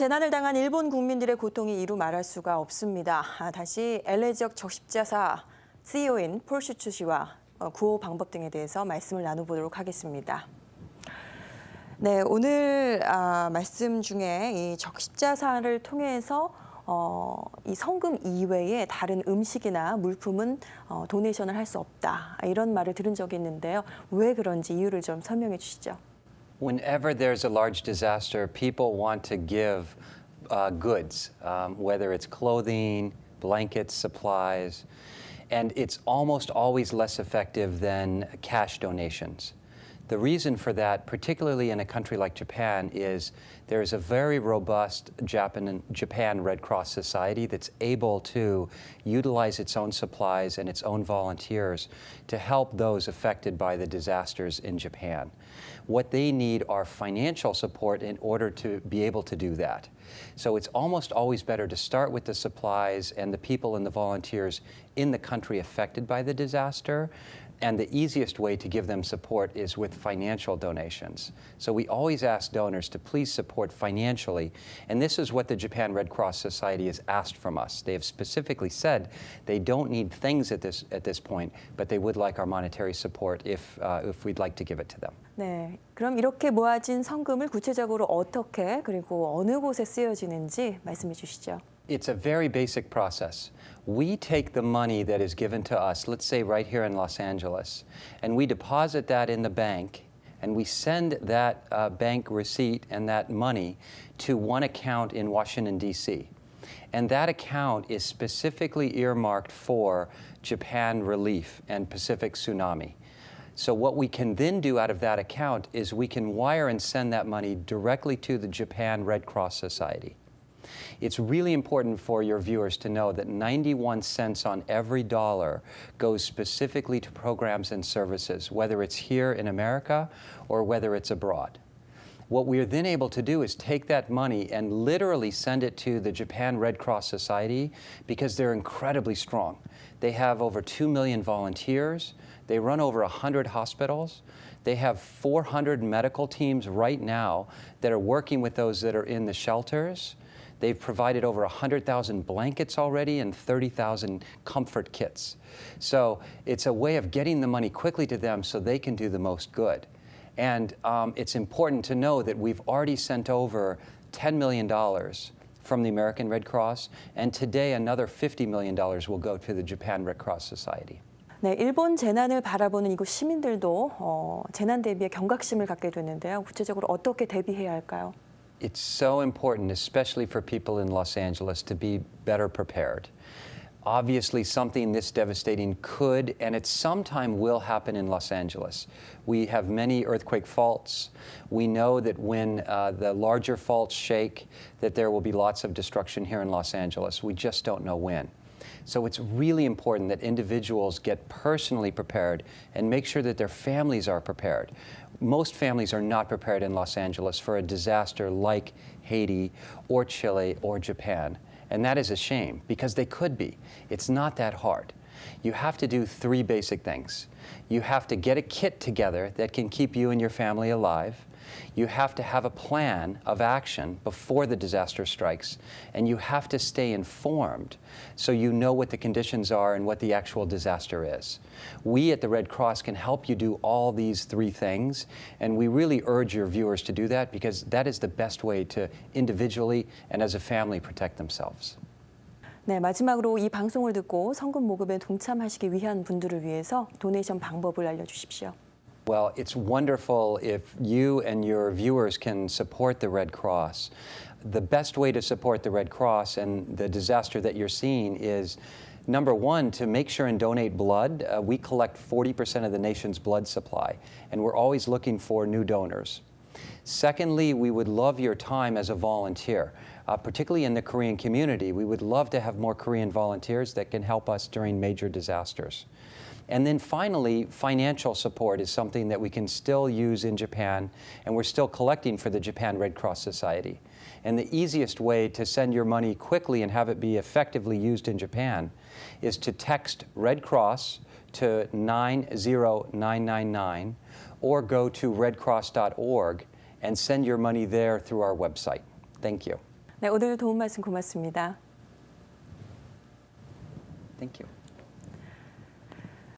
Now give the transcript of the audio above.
대재난을 당한 일본 국민들의 고통이 이루 말할 수가 없습니다. 아, 다시 LA 지역 적십자사 CEO인 폴 슈츠 씨와 어, 구호 방법 등에 대해서 말씀을 나눠보도록 하겠습니다. 네, 오늘 아, 말씀 중에 이 적십자사를 통해서 어, 이 성금 이외에 다른 음식이나 물품은 어, 도네이션을 할 수 없다 이런 말을 들은 적이 있는데요. 왜 그런지 이유를 좀 설명해 주시죠. Whenever there's a large disaster, people want to give uh, goods, um, whether it's clothing, blankets, supplies, and it's almost always less effective than cash donations. The reason for that, particularly in a country like Japan, is there's a very robust Japan, Japan Red Cross Society that's able to utilize its own supplies and its own volunteers to help those affected by the disasters in Japan. What they need are financial support in order to be able to do that. So it's almost always better to start with the supplies and the people and the volunteers in the country affected by the disaster and the easiest way to give them support is with financial donations. So we always ask donors to please support financially. And this is what the Japan Red Cross Society has asked from us. They have specifically said they don't need things at this, at this point, but they would like our monetary support if, uh, if we'd like to give it to them. 네, 그럼 이렇게 모아진 성금을 구체적으로 어떻게 그리고 어느 곳에 쓰여지는지 말씀해 주시죠. It's a very basic process. We take the money that is given to us, let's say right here in Los Angeles, and we deposit that in the bank, and we send that uh, bank receipt and that money to one account in Washington, D.C. And that account is specifically earmarked for Japan relief and Pacific tsunami. So, what we can then do out of that account is we can wire and send that money directly to the Japan Red Cross Society. It's really important for your viewers to know that 91 cents on every dollar goes specifically to programs and services, whether it's here in America or whether it's abroad. What we are then able to do is take that money and literally send it to the Japan Red Cross Society because they're incredibly strong. They have over 2 million volunteers, they run over 100 hospitals. They have 400 medical teams right now that are working with those that are in the shelters. They've provided over 100,000 blankets already and 30,000 comfort kits. So it's a way of getting the money quickly to them so they can do the most good. And um, it's important to know that we've already sent over $10 million from the American Red Cross, and today another $50 million will go to the Japan Red Cross Society. 네, 일본 재난을 바라보는 이곳 시민들도 어, 재난 대비에 경각심을 갖게 되는데요. 구체적으로 어떻게 대비해야 할까요? It's so important, especially for people in Los Angeles, to be better prepared. Obviously, something this devastating could and it sometime will happen in Los Angeles. We have many earthquake faults. We know that when uh, the larger faults shake, that there will be lots of destruction here in Los Angeles. We just don't know when. So it's really important that individuals get personally prepared and make sure that their families are prepared. Most families are not prepared in Los Angeles for a disaster like Haiti or Chile or Japan. And that is a shame because they could be. It's not that hard. You have to do three basic things. You have to get a kit together that can keep you and your family alive. You have to have a plan of action before the disaster strikes, and you have to stay informed so you know what the conditions are and what the actual disaster is. We at the Red Cross can help you do all these three things, and we really urge your viewers to do that because that is the best way to individually and as a family protect themselves. 네, 마지막으로 이 방송을 듣고 성금 모금에 동참하시기 위한 분들을 위해서 도네이션 방법을 알려주십시오. Well, it's wonderful if you and your viewers can support the Red Cross. The best way to support the Red Cross and the disaster that you're seeing is number one, to make sure and donate blood. Uh, we collect 40% of the nation's blood supply, and we're always looking for new donors. Secondly, we would love your time as a volunteer, uh, particularly in the Korean community. We would love to have more Korean volunteers that can help us during major disasters. And then finally, financial support is something that we can still use in Japan, and we're still collecting for the Japan Red Cross Society. And the easiest way to send your money quickly and have it be effectively used in Japan is to text Red Cross to 90999 or go to redcross.org and send your money there through our website. Thank you. 네, 오늘 도움 말씀 고맙습니다. Thank you.